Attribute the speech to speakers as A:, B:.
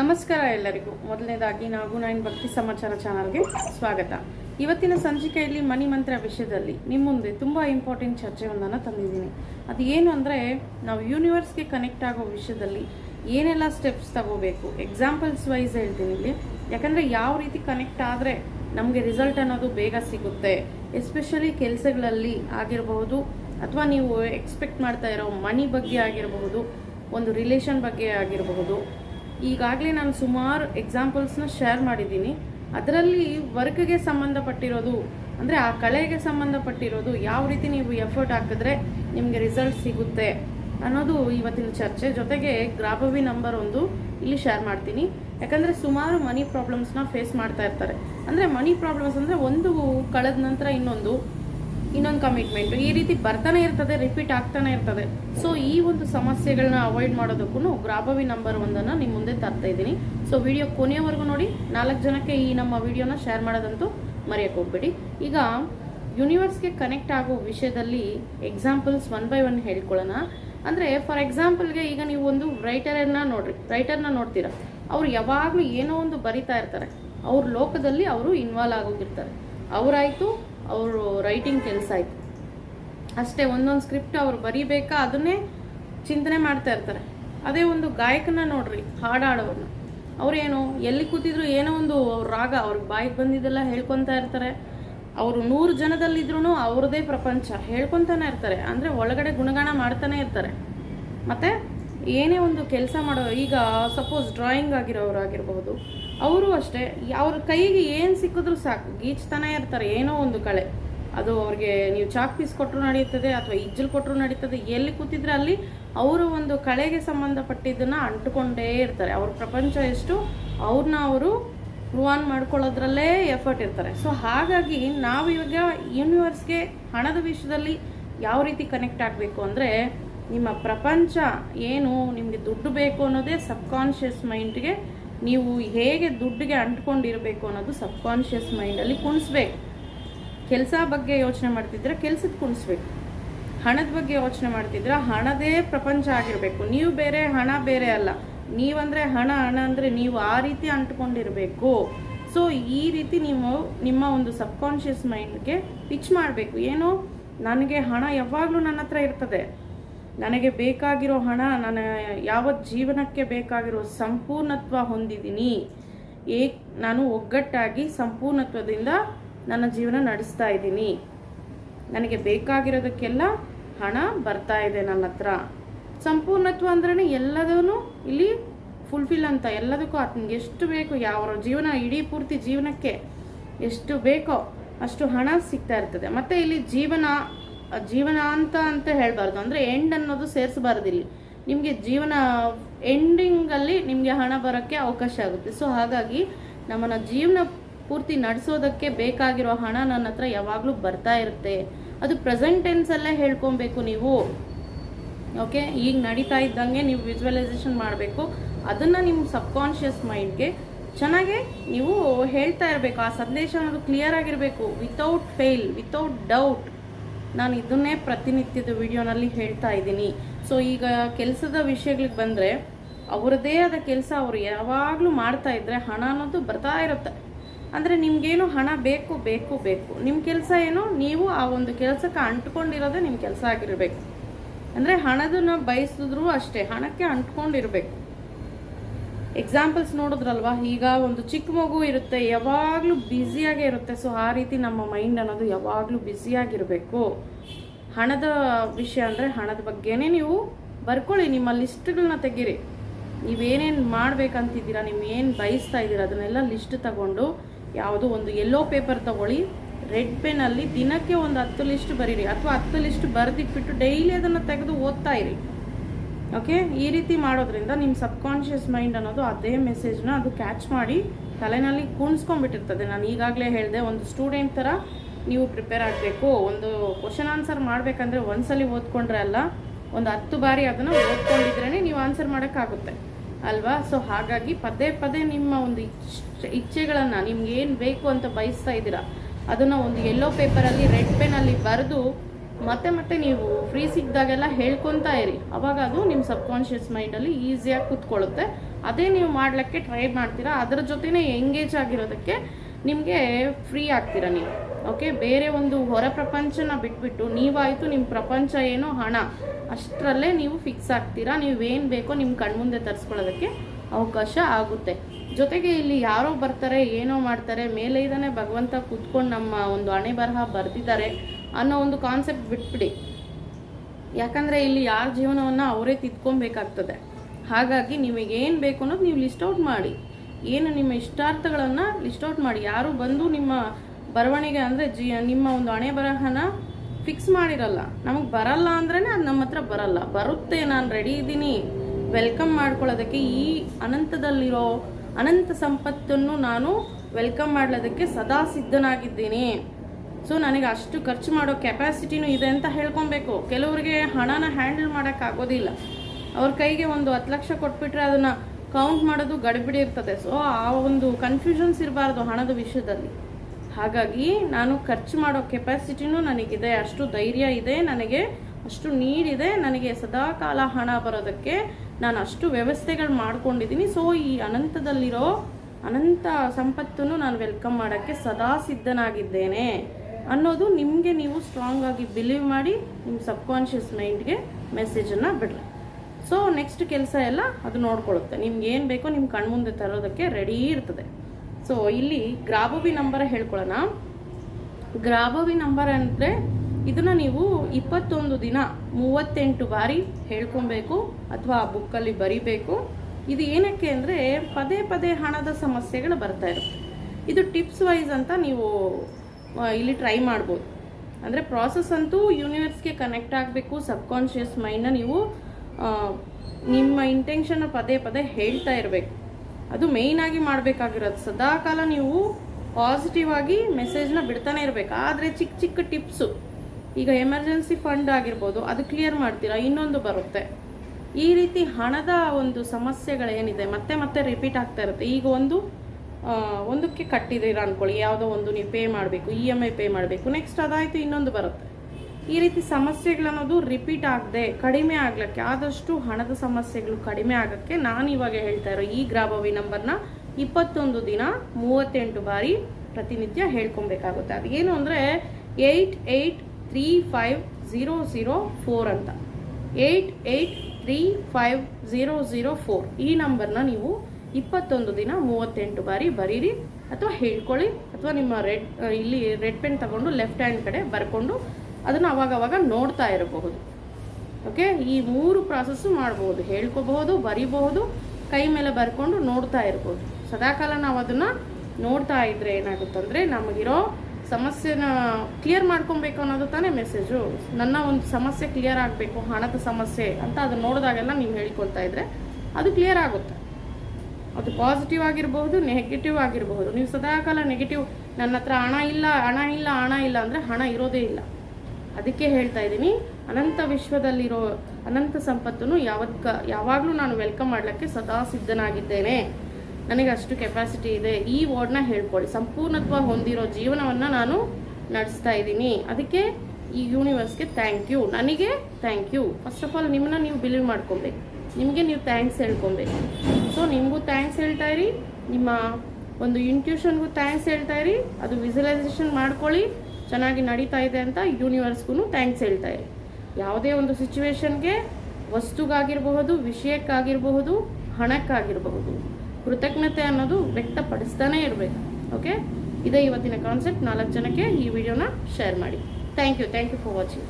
A: ನಮಸ್ಕಾರ ಎಲ್ಲರಿಗೂ. ಮೊದಲನೇದಾಗಿ ನಾಗು ನೈನ್ ಭಕ್ತಿ ಸಮಾಚಾರ ಚಾನಲ್ಗೆ ಸ್ವಾಗತ. ಇವತ್ತಿನ ಸಂಚಿಕೆಯಲ್ಲಿ ಮನಿ ಮಂತ್ರ ವಿಷಯದಲ್ಲಿ ನಿಮ್ಮ ಮುಂದೆ ತುಂಬ ಇಂಪಾರ್ಟೆಂಟ್ ಚರ್ಚೆಯೊಂದನ್ನು ತಂದಿದ್ದೀನಿ. ಅದು ಏನು ಅಂದರೆ, ನಾವು ಯೂನಿವರ್ಸ್ಗೆ ಕನೆಕ್ಟ್ ಆಗೋ ವಿಷಯದಲ್ಲಿ ಏನೆಲ್ಲ ಸ್ಟೆಪ್ಸ್ ತಗೋಬೇಕು, ಎಕ್ಸಾಂಪಲ್ಸ್ ವೈಸ್ ಹೇಳ್ತೀನಿ ಇಲ್ಲಿ. ಯಾಕಂದರೆ ಯಾವ ರೀತಿ ಕನೆಕ್ಟ್ ಆದರೆ ನಮಗೆ ರಿಸಲ್ಟ್ ಅನ್ನೋದು ಬೇಗ ಸಿಗುತ್ತೆ. ಎಸ್ಪೆಷಲಿ ಕೆಲಸಗಳಲ್ಲಿ ಆಗಿರಬಹುದು, ಅಥವಾ ನೀವು ಎಕ್ಸ್ಪೆಕ್ಟ್ ಮಾಡ್ತಾ ಇರೋ ಮನಿ ಬಗ್ಗೆ ಆಗಿರಬಹುದು, ಒಂದು ರಿಲೇಷನ್ ಬಗ್ಗೆ ಆಗಿರಬಹುದು ಈಗಾಗಲೇ ನಾನು ಸುಮಾರು ಎಕ್ಸಾಂಪಲ್ಸ್ನ ಶೇರ್ ಮಾಡಿದ್ದೀನಿ. ಅದರಲ್ಲಿ ವರ್ಕ್ಗೆ ಸಂಬಂಧಪಟ್ಟಿರೋದು, ಅಂದರೆ ಆ ಕಲೆಗೆ ಸಂಬಂಧಪಟ್ಟಿರೋದು ಯಾವ ರೀತಿ ನೀವು ಎಫರ್ಟ್ ಹಾಕಿದ್ರೆ ನಿಮಗೆ ರಿಸಲ್ಟ್ ಸಿಗುತ್ತೆ ಅನ್ನೋದು ಇವತ್ತಿನ ಚರ್ಚೆ. ಜೊತೆಗೆ ಗ್ರಾಬವಿ ನಂಬರ್ ಒಂದು ಇಲ್ಲಿ ಶೇರ್ ಮಾಡ್ತೀನಿ. ಯಾಕಂದರೆ ಸುಮಾರು ಮನಿ ಪ್ರಾಬ್ಲಮ್ಸ್ನ ಫೇಸ್ ಮಾಡ್ತಾ ಇರ್ತಾರೆ. ಅಂದರೆ ಮನಿ ಪ್ರಾಬ್ಲಮ್ಸ್ ಅಂದರೆ ಒಂದು ಕಳೆದ ನಂತರ ಇನ್ನೊಂದು. ಇನ್ನೊಂದು ಕಮಿಟ್ಮೆಂಟು ಈ ರೀತಿ ಬರ್ತಾನೆ ಇರ್ತದೆ ರಿಪೀಟ್ ಆಗ್ತಾನೆ ಇರ್ತದೆ. ಸೊ ಈ ಒಂದು ಸಮಸ್ಯೆಗಳನ್ನ ಅವಾಯ್ಡ್ ಮಾಡೋದಕ್ಕೂ ಗ್ರಾಬವಿ ನಂಬರ್ ಒಂದನ್ನು ನಿಮ್ಮ ಮುಂದೆ ತರ್ತಾ ಇದ್ದೀನಿ. ಸೊ ವಿಡಿಯೋ ಕೊನೆಯವರೆಗೂ ನೋಡಿ. ನಾಲ್ಕು ಜನಕ್ಕೆ ಈ ನಮ್ಮ ವಿಡಿಯೋನ ಶೇರ್ ಮಾಡೋದಂತೂ ಮರೆಯಕ್ಕೆ ಹೋಗ್ಬೇಡಿ. ಈಗ ಯೂನಿವರ್ಸ್ಗೆ ಕನೆಕ್ಟ್ ಆಗೋ ವಿಷಯದಲ್ಲಿ ಎಕ್ಸಾಂಪಲ್ಸ್ ಒನ್ ಬೈ ಒನ್ ಹೇಳ್ಕೊಳ್ಳೋಣ. ಅಂದರೆ ಫಾರ್ ಎಕ್ಸಾಂಪಲ್ಗೆ ಈಗ ನೀವು ಒಂದು ರೈಟರನ್ನ ನೋಡ್ರಿ. ರೈಟರ್ನ ನೋಡ್ತೀರಾ? ಅವ್ರು ಯಾವಾಗಲೂ ಏನೋ ಒಂದು ಬರಿತಾ ಇರ್ತಾರೆ. ಅವ್ರ ಲೋಕದಲ್ಲಿ ಅವರು ಇನ್ವಾಲ್ವ್ ಆಗೋಗಿರ್ತಾರೆ. ಅವರಾಯಿತು ಅವರು ರೈಟಿಂಗ್ ಕೆಲಸ ಆಯಿತು. ಅಷ್ಟೇ, ಒಂದೊಂದು ಸ್ಕ್ರಿಪ್ಟ್ ಅವ್ರು ಬರೀಬೇಕಾ, ಅದನ್ನೇ ಚಿಂತನೆ ಮಾಡ್ತಾ ಇರ್ತಾರೆ. ಅದೇ ಒಂದು ಗಾಯಕನ ನೋಡ್ರಿ ಹಾಡಾಡೋರನ್ನ ಅವರೇನು, ಎಲ್ಲಿ ಕೂತಿದ್ರು ಏನೋ ಒಂದು ಅವ್ರ ರಾಗ, ಅವ್ರಿಗೆ ಬಾಯಿಗೆ ಬಂದಿದ್ದೆಲ್ಲ ಹೇಳ್ಕೊತಾ ಇರ್ತಾರೆ. ಅವರು ನೂರು ಜನದಲ್ಲಿದ್ರು ಅವ್ರದೇ ಪ್ರಪಂಚ, ಹೇಳ್ಕೊತಾನೆ ಇರ್ತಾರೆ. ಅಂದರೆ ಒಳಗಡೆ ಗುಣಗಾನ ಮಾಡ್ತಾನೆ ಇರ್ತಾರೆ. ಮತ್ತು ಏನೇ ಒಂದು ಕೆಲಸ ಮಾಡೋ, ಈಗ ಸಪೋಸ್ ಡ್ರಾಯಿಂಗ್ ಆಗಿರೋರು ಆಗಿರಬಹುದು ಅವರು ಅಷ್ಟೇ, ಅವ್ರ ಕೈಗೆ ಏನು ಸಿಕ್ಕಿದ್ರು ಸಾಕು. ಗೀಚ್ತಾನೆ ಇರ್ತಾರೆ, ಏನೋ ಒಂದು ಕಳೆ. ಅದು ಅವ್ರಿಗೆ ನೀವು ಚಾಕ್ ಪೀಸ್ ಕೊಟ್ಟರು ನಡೀತದೆ ಅಥವಾ ಇಜ್ಜಲ್ ಕೊಟ್ಟರು ನಡೀತದೆ, ಎಲ್ಲಿ ಕೂತಿದ್ರೆ ಅಲ್ಲಿ ಅವರು ಒಂದು ಕಳೆಗೆ ಸಂಬಂಧಪಟ್ಟಿದ್ದನ್ನು ಅಂಟುಕೊಂಡೇ ಇರ್ತಾರೆ. ಅವ್ರ ಪ್ರಪಂಚ ಎಷ್ಟು ಅವ್ರನ್ನ ಅವರು ಪ್ರೂವ್ ಆನ್ ಮಾಡ್ಕೊಳ್ಳೋದ್ರಲ್ಲೇ ಎಫರ್ಟ್ ಇರ್ತಾರೆ. ಸೊ ಹಾಗಾಗಿ ನಾವು ಇವಾಗ ಯೂನಿವರ್ಸ್ಗೆ ಹಣದ ವಿಷಯದಲ್ಲಿ ಯಾವ ರೀತಿ ಕನೆಕ್ಟ್ ಆಗಬೇಕು ಅಂದರೆ ನಿಮ್ಮ ಪ್ರಪಂಚ ಏನು, ನಿಮಗೆ ದುಡ್ಡು ಬೇಕು ಅನ್ನೋದೇ ಸಬ್ಕಾನ್ಷಿಯಸ್ ಮೈಂಡ್ಗೆ ನೀವು ಹೇಗೆ ದುಡ್ಡಿಗೆ ಅಂಟ್ಕೊಂಡಿರಬೇಕು ಅನ್ನೋದು ಸಬ್ಕಾನ್ಷಿಯಸ್ ಮೈಂಡಲ್ಲಿ ಕುಣಿಸ್ಬೇಕು. ಕೆಲಸ ಬಗ್ಗೆ ಯೋಚನೆ ಮಾಡ್ತಿದ್ರೆ ಕೆಲ್ಸದ ಕುಣಿಸ್ಬೇಕು. ಹಣದ ಬಗ್ಗೆ ಯೋಚನೆ ಮಾಡ್ತಿದ್ರೆ ಹಣದೇ ಪ್ರಪಂಚ ಆಗಿರಬೇಕು. ನೀವು ಬೇರೆ, ಹಣ ಬೇರೆ ಅಲ್ಲ. ನೀವಂದರೆ ಹಣ ಹಣ ಅಂದರೆ ನೀವು ಆ ರೀತಿ ಅಂಟ್ಕೊಂಡಿರಬೇಕು. ಸೊ ಈ ರೀತಿ ನೀವು ನಿಮ್ಮ ಒಂದು ಸಬ್ಕಾನ್ಷಿಯಸ್ ಮೈಂಡ್ಗೆ ಪಿಚ್ ಮಾಡಬೇಕು. ಏನು, ನನಗೆ ಹಣ ಯಾವಾಗಲೂ ನನ್ನ ಹತ್ರ ಇರ್ತದೆ. ನನಗೆ ಬೇಕಾಗಿರೋ ಹಣ, ನನ್ನ ಯಾವ ಜೀವನಕ್ಕೆ ಬೇಕಾಗಿರೋ ಸಂಪೂರ್ಣತ್ವ ಹೊಂದಿದ್ದೀನಿ. ಏಕ್ ನಾನು ಒಗ್ಗಟ್ಟಾಗಿ ಸಂಪೂರ್ಣತ್ವದಿಂದ ನನ್ನ ಜೀವನ ನಡೆಸ್ತಾ ಇದ್ದೀನಿ. ನನಗೆ ಬೇಕಾಗಿರೋದಕ್ಕೆಲ್ಲ ಹಣ ಬರ್ತಾ ಇದೆ ನನ್ನ ಹತ್ರ. ಸಂಪೂರ್ಣತ್ವ ಅಂದ್ರೆ ಎಲ್ಲದೂ ಇಲ್ಲಿ ಫುಲ್ಫಿಲ್ ಅಂತ. ಎಲ್ಲದಕ್ಕೂ ಆತನಿಗೆ ಎಷ್ಟು ಬೇಕು, ಯಾವ ಜೀವನ, ಇಡೀ ಪೂರ್ತಿ ಜೀವನಕ್ಕೆ ಎಷ್ಟು ಬೇಕೋ ಅಷ್ಟು ಹಣ ಸಿಗ್ತಾ ಇರ್ತದೆ. ಮತ್ತು ಇಲ್ಲಿ ಜೀವನ ಜೀವನ ಅಂತ ಅಂತ ಹೇಳಬಾರ್ದು. ಅಂದರೆ ಎಂಡ್ ಅನ್ನೋದು ಸೇರಿಸಬಾರ್ದು ಇಲ್ಲಿ ನಿಮಗೆ ಜೀವನ ಎಂಡಿಂಗಲ್ಲಿ ನಿಮಗೆ ಹಣ ಬರೋಕ್ಕೆ ಅವಕಾಶ ಆಗುತ್ತೆ. ಸೊ ಹಾಗಾಗಿ ನಮ್ಮನ್ನು ಜೀವನ ಪೂರ್ತಿ ನಡೆಸೋದಕ್ಕೆ ಬೇಕಾಗಿರೋ ಹಣ ನನ್ನ ಹತ್ರ ಯಾವಾಗಲೂ ಬರ್ತಾ ಇರುತ್ತೆ. ಅದು ಪ್ರೆಸೆಂಟ್ ಟೆನ್ಸಲ್ಲೇ ಹೇಳ್ಕೊಬೇಕು ನೀವು. ಓಕೆ ಈಗ ನಡೀತಾ ಇದ್ದಂಗೆ ನೀವು ವಿಜುವಲೈಸೇಷನ್ ಮಾಡಬೇಕು. ಅದನ್ನು ನಿಮ್ಮ ಸಬ್ಕಾನ್ಷಿಯಸ್ ಮೈಂಡ್ಗೆ ಚೆನ್ನಾಗೆ ನೀವು ಹೇಳ್ತಾ ಇರಬೇಕು. ಆ ಸಂದೇಶ ಅನ್ನೋದು ಕ್ಲಿಯರ್ ಆಗಿರಬೇಕು. ವಿತೌಟ್ ಫೇಲ್ ವಿತೌಟ್ ಡೌಟ್ ನಾನು ಇದನ್ನೇ ಪ್ರತಿನಿತ್ಯದ ವಿಡಿಯೋನಲ್ಲಿ ಹೇಳ್ತಾ ಇದ್ದೀನಿ. ಸೊ ಈಗ ಕೆಲಸದ ವಿಷಯಗಳಿಗೆ ಬಂದರೆ ಅವರದೇ ಆದ ಕೆಲಸ ಅವರು ಯಾವಾಗಲೂ ಮಾಡ್ತಾ ಇದ್ದರೆ ಹಣ ಅನ್ನೋದು ಬರ್ತಾ ಇರುತ್ತೆ. ಅಂದರೆ ನಿಮಗೇನು ಹಣ ಬೇಕು ಬೇಕು ಬೇಕು. ನಿಮ್ಮ ಕೆಲಸ ಏನು? ನೀವು ಆ ಒಂದು ಕೆಲಸಕ್ಕೆ ಅಂಟ್ಕೊಂಡಿರೋದೇ ನಿಮ್ಮ ಕೆಲಸ ಆಗಿರಬೇಕು. ಅಂದರೆ ಹಣದನ್ನು ಬಯಸಿದ್ರು ಅಷ್ಟೇ, ಹಣಕ್ಕೆ ಅಂಟ್ಕೊಂಡಿರಬೇಕು. ಎಕ್ಸಾಂಪಲ್ಸ್ ನೋಡಿದ್ರಲ್ವಾ? ಈಗ ಒಂದು ಚಿಕ್ಕ ಮಗು ಇರುತ್ತೆ, ಯಾವಾಗಲೂ ಬ್ಯುಸಿಯಾಗೇ ಇರುತ್ತೆ. ಸೊ ಆ ರೀತಿ ನಮ್ಮ ಮೈಂಡ್ ಅನ್ನೋದು ಯಾವಾಗಲೂ ಬ್ಯುಸಿಯಾಗಿರಬೇಕು. ಹಣದ ವಿಷಯ ಅಂದರೆ ಹಣದ ಬಗ್ಗೆನೇ ನೀವು ಬರ್ಕೊಳ್ಳಿ, ನಿಮ್ಮ ಲಿಸ್ಟ್ಗಳನ್ನ ತೆಗೀರಿ. ನೀವೇನೇನು ಮಾಡಬೇಕಂತಿದ್ದೀರಾ ನೀವು ಏನು ಬಯಸ್ತಾ ಇದ್ದೀರಾ, ಅದನ್ನೆಲ್ಲ ಲಿಸ್ಟ್ ತಗೊಂಡು ಯಾವುದೋ ಒಂದು ಎಲ್ಲೋ ಪೇಪರ್ ತಗೊಳ್ಳಿ ರೆಡ್ ಪೆನ್ನಲ್ಲಿ ದಿನಕ್ಕೆ ಒಂದು ಹತ್ತು ಲಿಸ್ಟ್ ಬರೀರಿ. ಅಥವಾ ಹತ್ತು ಲಿಸ್ಟ್ ಬರೆದಿಟ್ಬಿಟ್ಟು ಡೈಲಿ ಅದನ್ನು ತೆಗೆದು ಓದ್ತಾ ಇರಿ. ಓಕೆ ಈ ರೀತಿ ಮಾಡೋದ್ರಿಂದ ನಿಮ್ಮ ಸಬ್ಕಾನ್ಷಿಯಸ್ ಮೈಂಡ್ ಅನ್ನೋದು ಅದೇ ಮೆಸೇಜ್ನ ಅದು ಕ್ಯಾಚ್ ಮಾಡಿ ತಲೆನಲ್ಲಿ ಕೂಣಿಸ್ಕೊಂಡ್ಬಿಟ್ಟಿರ್ತದೆ. ನಾನು ಈಗಾಗಲೇ ಹೇಳಿದೆ, ಒಂದು ಸ್ಟೂಡೆಂಟ್ ಥರ ನೀವು ಪ್ರಿಪೇರ್ ಆಗಬೇಕು. ಒಂದು ಕ್ವಶನ್ ಆನ್ಸರ್ ಮಾಡಬೇಕಂದ್ರೆ ಒಂದ್ಸಲಿ ಓದ್ಕೊಂಡ್ರೆ ಅಲ್ಲ, ಒಂದು ಹತ್ತು ಬಾರಿ ಅದನ್ನು ಓದ್ಕೊಂಡಿದ್ರೇ ನೀವು ಆನ್ಸರ್ ಮಾಡೋಕ್ಕಾಗುತ್ತೆ. ಅಲ್ವಾ? ಸೊ ಹಾಗಾಗಿ ಪದೇ ಪದೇ ನಿಮ್ಮ ಒಂದು ಇಚ್ಛೆ, ಇಚ್ಛೆಗಳನ್ನು ನಿಮ್ಗೆ ಏನು ಬೇಕು ಅಂತ ಬಯಸ್ತಾ ಇದ್ದೀರಾ, ಅದನ್ನು ಒಂದು ಯೆಲ್ಲೋ ಪೇಪರಲ್ಲಿ ರೆಡ್ ಪೆನಲ್ಲಿ ಬರೆದು ಮತ್ತೆ ಮತ್ತೆ ನೀವು ಫ್ರೀ ಸಿಕ್ಕಿದಾಗೆಲ್ಲ ಹೇಳ್ಕೊತಾ ಇರಿ. ಅವಾಗ ಅದು ನಿಮ್ಮ ಸಬ್ಕಾನ್ಷಿಯಸ್ ಮೈಂಡಲ್ಲಿ ಈಸಿಯಾಗಿ ಕೂತ್ಕೊಳ್ಳುತ್ತೆ. ಅದೇ ನೀವು ಮಾಡ್ಲಿಕ್ಕೆ ಟ್ರೈ ಮಾಡ್ತೀರಾ. ಅದರ ಜೊತೆನೇ ಎಂಗೇಜ್ ಆಗಿರೋದಕ್ಕೆ ನಿಮಗೆ ಫ್ರೀ ಆಗ್ತೀರಾ ನೀವು. ಓಕೆ ಬೇರೆ ಒಂದು ಹೊರ ಪ್ರಪಂಚನ ಬಿಟ್ಬಿಟ್ಟು ನೀವಾಯಿತು ನಿಮ್ಮ ಪ್ರಪಂಚ ಏನೋ ಹಣ. ಅಷ್ಟರಲ್ಲೇ ನೀವು ಫಿಕ್ಸ್ ಆಗ್ತೀರಾ. ನೀವೇನು ಬೇಕೋ ನಿಮ್ಮ ಕಣ್ಮುಂದೆ ತರಿಸ್ಕೊಳ್ಳೋದಕ್ಕೆ ಅವಕಾಶ ಆಗುತ್ತೆ. ಜೊತೆಗೆ ಇಲ್ಲಿ ಯಾರೋ ಬರ್ತಾರೆ, ಏನೋ ಮಾಡ್ತಾರೆ ಮೇಲೆ ಇದನ್ನೇ ಭಗವಂತ ಕೂತ್ಕೊಂಡು ನಮ್ಮ ಒಂದು ಹಣೆ ಬರಹ ಬರೆದಿದ್ದಾರೆ. ಅನ್ನೋ ಒಂದು ಕಾನ್ಸೆಪ್ಟ್ ಬಿಟ್ಬಿಡಿ. ಯಾಕಂದರೆ ಇಲ್ಲಿ ಯಾರ ಜೀವನವನ್ನು ಅವರೇ ತಿದ್ಕೊಬೇಕಾಗ್ತದೆ. ಹಾಗಾಗಿ ಏನು ಬೇಕು ಅನ್ನೋದು ನೀವು ಲಿಸ್ಟ್ ಔಟ್ ಮಾಡಿ. ಏನು ನಿಮ್ಮ ಇಷ್ಟಾರ್ಥಗಳನ್ನು ಲಿಸ್ಟ್ ಔಟ್ ಮಾಡಿ. ಯಾರು ಬಂದು ನಿಮ್ಮ ಬರವಣಿಗೆ ಅಂದರೆ ಜಿ, ನಿಮ್ಮ ಒಂದು ಹಣೆ ಬರಹನ ಫಿಕ್ಸ್ ಮಾಡಿರಲ್ಲ. ನಮಗೆ ಬರಲ್ಲ ಅಂದ್ರೇ ಅದು ನಮ್ಮ ಹತ್ರ ಬರಲ್ಲ. ಬರುತ್ತೆ, ನಾನು ರೆಡಿ ಇದ್ದೀನಿ. ವೆಲ್ಕಮ್ ಮಾಡ್ಕೊಳ್ಳೋದಕ್ಕೆ ಈ ಅನಂತದಲ್ಲಿರೋ ಅನಂತ ಸಂಪತ್ತನ್ನು ನಾನು ವೆಲ್ಕಮ್ ಮಾಡಲೋದಕ್ಕೆ ಸದಾ ಸಿದ್ಧನಾಗಿದ್ದೀನಿ. ಸೊ ನನಗೆ ಅಷ್ಟು ಖರ್ಚು ಮಾಡೋ ಕೆಪಾಸಿಟಿನೂ ಇದೆ ಅಂತ ಹೇಳ್ಕೊಬೇಕು. ಕೆಲವರಿಗೆ ಹಣನ ಹ್ಯಾಂಡಲ್ ಮಾಡೋಕ್ಕಾಗೋದಿಲ್ಲ ಅವ್ರ ಕೈಗೆ ಒಂದು ಹತ್ತು ಲಕ್ಷ ಕೊಟ್ಬಿಟ್ರೆ ಅದನ್ನು ಕೌಂಟ್ ಮಾಡೋದು ಗಡಿಬಿಡಿ ಇರ್ತದೆ. ಸೊ ಆ ಒಂದು ಕನ್ಫ್ಯೂಷನ್ಸ್ ಇರಬಾರ್ದು ಹಣದ ವಿಷಯದಲ್ಲಿ. ಹಾಗಾಗಿ ನಾನು ಖರ್ಚು ಮಾಡೋ ಕೆಪಾಸಿಟಿನೂ ನನಗಿದೆ. ಅಷ್ಟು ಧೈರ್ಯ ಇದೆ, ನನಗೆ ಅಷ್ಟು ನೀಡಿದೆ ನನಗೆ ಸದಾ ಕಾಲ ಹಣ ಬರೋದಕ್ಕೆ ನಾನು ಅಷ್ಟು ವ್ಯವಸ್ಥೆಗಳು ಮಾಡ್ಕೊಂಡಿದ್ದೀನಿ. ಸೊ ಈ ಅನಂತದಲ್ಲಿರೋ ಅನಂತ ಸಂಪತ್ತನ್ನು ನಾನು ವೆಲ್ಕಮ್ ಮಾಡೋಕ್ಕೆ ಸದಾ ಸಿದ್ಧನಾಗಿದ್ದೇನೆ. ಅನ್ನೋದು ನಿಮಗೆ ನೀವು ಸ್ಟ್ರಾಂಗ್ ಆಗಿ ಬಿಲೀವ್ ಮಾಡಿ ನಿಮ್ಮ ಸಬ್ಕಾನ್ಷಿಯಸ್ ಮೈಂಡ್ಗೆ ಮೆಸೇಜನ್ನು ಬಿಡ್ರಿ. ಸೊ ನೆಕ್ಸ್ಟ್ ಕೆಲಸ ಎಲ್ಲ ಅದು ನೋಡ್ಕೊಳ್ಳುತ್ತೆ ನಿಮ್ಗೆ ಏನು ಬೇಕೋ ನಿಮ್ಮ ಕಣ್ಮುಂದೆ ತರೋದಕ್ಕೆ ರೆಡಿ ಇರ್ತದೆ. ಸೊ ಇಲ್ಲಿ ಗ್ರಾಬವಿ ನಂಬರ್ ಹೇಳ್ಕೊಳ್ಳೋಣ ಗ್ರಾಬವಿ ನಂಬರ್ ಅಂದರೆ ಇದನ್ನು ನೀವು ಇಪ್ಪತ್ತೊಂದು ದಿನ ಮೂವತ್ತೆಂಟು ಬಾರಿ ಹೇಳ್ಕೊಬೇಕು ಅಥವಾ ಆ ಬುಕ್ಕಲ್ಲಿ ಬರಿಬೇಕು. ಇದು ಏನಕ್ಕೆ ಅಂದರೆ ಪದೇ ಪದೇ ಹಣದ ಸಮಸ್ಯೆಗಳು ಬರ್ತಾ ಇರುತ್ತೆ. ಇದು ಟಿಪ್ಸ್ ವೈಸ್ ಅಂತ ನೀವು ಇಲ್ಲಿ ಟ್ರೈ ಮಾಡ್ಬೋದು. ಅಂದರೆ ಪ್ರಾಸೆಸ್ ಅಂತೂ ಯೂನಿವರ್ಸ್ಗೆ ಕನೆಕ್ಟ್ ಆಗಬೇಕು ಸಬ್ಕಾನ್ಷಿಯಸ್ ಮೈಂಡ್ನ ನೀವು ನಿಮ್ಮ ಇಂಟೆನ್ಷನ್ನ ಪದೇ ಪದೇ ಹೇಳ್ತಾ ಇರಬೇಕು. ಅದು ಮೇಯ್ನಾಗಿ ಮಾಡಬೇಕಾಗಿರೋದು. ಸದಾಕಾಲ ನೀವು ಪಾಸಿಟಿವ್ ಆಗಿ ಮೆಸೇಜ್ನ ಬಿಡ್ತಾನೆ ಇರಬೇಕು. ಆದರೆ ಚಿಕ್ಕ ಚಿಕ್ಕ ಟಿಪ್ಸು ಈಗ ಎಮರ್ಜೆನ್ಸಿ ಫಂಡ್ ಆಗಿರ್ಬೋದು, ಅದು ಕ್ಲಿಯರ್ ಮಾಡ್ತೀರಾ? ಇನ್ನೊಂದು ಬರುತ್ತೆ. ಈ ರೀತಿ ಹಣದ ಒಂದು ಸಮಸ್ಯೆಗಳೇನಿದೆ, ಮತ್ತೆ ಮತ್ತೆ ರಿಪೀಟ್ ಆಗ್ತಾ ಇರುತ್ತೆ. ಈಗ ಒಂದು ಒಂದಕ್ಕೆ ಕಟ್ಟಿದ್ದೀರ ಅನ್ಕೊಳ್ಳಿ, ಯಾವುದೋ ಒಂದು ನೀವು ಪೇ ಮಾಡಬೇಕು ಇ ಎಂ ಐ ಪೇ ಮಾಡಬೇಕು ನೆಕ್ಸ್ಟ್ ಅದಾಯಿತು, ಇನ್ನೊಂದು ಬರುತ್ತೆ. ಈ ರೀತಿ ಸಮಸ್ಯೆಗಳನ್ನೋದು ರಿಪೀಟ್ ಆಗದೆ, ಕಡಿಮೆ ಆಗ್ಲಿಕ್ಕೆ, ಆದಷ್ಟು ಹಣದ ಸಮಸ್ಯೆಗಳು ಕಡಿಮೆ ಆಗಕ್ಕೆ ನಾನು ಇವಾಗ ಹೇಳ್ತಾ ಇರೋ ಈ ಗ್ರಾಬವಿ ನಂಬರ್ನ ಇಪ್ಪತ್ತೊಂದು ದಿನ ಮೂವತ್ತೆಂಟು ಬಾರಿ ಪ್ರತಿನಿತ್ಯ ಹೇಳ್ಕೊಬೇಕಾಗುತ್ತೆ. ಅದೇನು ಅಂದರೆ eight eight three five zero zero four ಅಂತ. Eight eight three five zero zero four ಈ ನಂಬರ್ನ ನೀವು ಇಪ್ಪತ್ತೊಂದು ದಿನ ಮೂವತ್ತೆಂಟು ಬಾರಿ ಬರೀರಿ ಅಥವಾ ಹೇಳ್ಕೊಳ್ಳಿ ಅಥವಾ ನಿಮ್ಮ ರೆಡ್ ಇಲ್ಲಿ ರೆಡ್ ಪೆನ್ ತಗೊಂಡು ಲೆಫ್ಟ್ ಹ್ಯಾಂಡ್ ಕಡೆ ಬರ್ಕೊಂಡು ಅದನ್ನು ಅವಾಗವಾಗ ಅವಾಗ ನೋಡ್ತಾ ಇರಬಹುದು. ಓಕೆ? ಈ ಮೂರು ಪ್ರಾಸೆಸ್ಸು ಮಾಡ್ಬೋದು. ಹೇಳ್ಕೋಬಹುದು, ಬರಿಬಹುದು, ಕೈ ಮೇಲೆ ಬರ್ಕೊಂಡು ನೋಡ್ತಾ ಇರ್ಬೋದು ಸದಾಕಾಲ ನಾವು ಅದನ್ನು ನೋಡ್ತಾ ಇದ್ರೆ ಏನಾಗುತ್ತಂದರೆ ನಮಗಿರೋ ಸಮಸ್ಯೆನ ಕ್ಲಿಯರ್ ಮಾಡ್ಕೊಬೇಕು ಅನ್ನೋದು ತಾನೇ ಮೆಸೇಜು ನನ್ನ ಒಂದು ಸಮಸ್ಯೆ ಕ್ಲಿಯರ್ ಆಗಬೇಕು, ಹಣದ ಸಮಸ್ಯೆ ಅಂತ ಅದನ್ನು ನೋಡಿದಾಗೆಲ್ಲ ನೀವು ಹೇಳ್ಕೊಳ್ತಾ ಇದ್ರೆ ಅದು ಕ್ಲಿಯರ್ ಆಗುತ್ತೆ. ಅದು ಪಾಸಿಟಿವ್ ಆಗಿರಬಹುದು ನೆಗೆಟಿವ್ ಆಗಿರಬಹುದು. ನೀವು ಸದಾಕಾಲ ನೆಗೆಟಿವ್ ನನ್ನ ಹತ್ರ ಹಣ ಇಲ್ಲ ಹಣ ಇಲ್ಲ ಹಣ ಇಲ್ಲ ಅಂದರೆ ಹಣ ಇರೋದೇ ಇಲ್ಲ. ಅದಕ್ಕೆ ಹೇಳ್ತಾ ಇದ್ದೀನಿ, ಅನಂತ ವಿಶ್ವದಲ್ಲಿರೋ ಅನಂತ ಸಂಪತ್ತನ್ನು ಯಾವತ್ಕ, ಯಾವಾಗಲೂ ನಾನು ವೆಲ್ಕಮ್ ಮಾಡಲಿಕ್ಕೆ ಸದಾ ಸಿದ್ಧನಾಗಿದ್ದೇನೆ. ನನಗೆ ಅಷ್ಟು ಕೆಪಾಸಿಟಿ ಇದೆ. ಈ ವರ್ಡ್ನ ಹೇಳ್ಕೊಳ್ಳಿ. ಸಂಪೂರ್ಣತ್ವ ಹೊಂದಿರೋ ಜೀವನವನ್ನು ನಾನು ನಡೆಸ್ತಾ ಇದ್ದೀನಿ. ಅದಕ್ಕೆ ಈ ಯೂನಿವರ್ಸ್ಗೆ ಥ್ಯಾಂಕ್ ಯು ನನಗೆ thank you first of all ನಿಮ್ಮನ್ನ ನೀವು ಬಿಲೀವ್ ಮಾಡ್ಕೊಬೇಕು. ನಿಮಗೆ ನೀವು ಥ್ಯಾಂಕ್ಸ್ ಹೇಳ್ಕೊಬೇಕು. ಸೊ ನಿಮಗೂ ಥ್ಯಾಂಕ್ಸ್ ಹೇಳ್ತಾ ಇರಿ. ನಿಮ್ಮ ಒಂದು ಇಂಟ್ಯೂಷನ್ಗೂ ಥ್ಯಾಂಕ್ಸ್ ಹೇಳ್ತಾ ಇರಿ. ಅದು ವಿಜುವಲೈಸೇಷನ್ ಮಾಡ್ಕೊಳ್ಳಿ. ಚೆನ್ನಾಗಿ ನಡೀತಾ ಇದೆ ಅಂತ ಯೂನಿವರ್ಸ್ಗೂ ಥ್ಯಾಂಕ್ಸ್ ಹೇಳ್ತಾ ಇರಿ. ಯಾವುದೇ ಒಂದು ಸಿಚುವೇಶನ್ಗೆ ವಸ್ತುಗಾಗಿರಬಹುದು, ವಿಷಯಕ್ಕಾಗಿರಬಹುದು, ಹಣಕ್ಕಾಗಿರಬಹುದು, ಕೃತಜ್ಞತೆ ಅನ್ನೋದು ವ್ಯಕ್ತಪಡಿಸ್ತಾನೆ ಇರಬೇಕು. ಓಕೆ ಇದೇ ಇವತ್ತಿನ ಕಾನ್ಸೆಪ್ಟ್ ನಾಲ್ಕು ಜನಕ್ಕೆ ಈ ವಿಡಿಯೋನ ಶೇರ್ ಮಾಡಿ. Thank you thank you for watching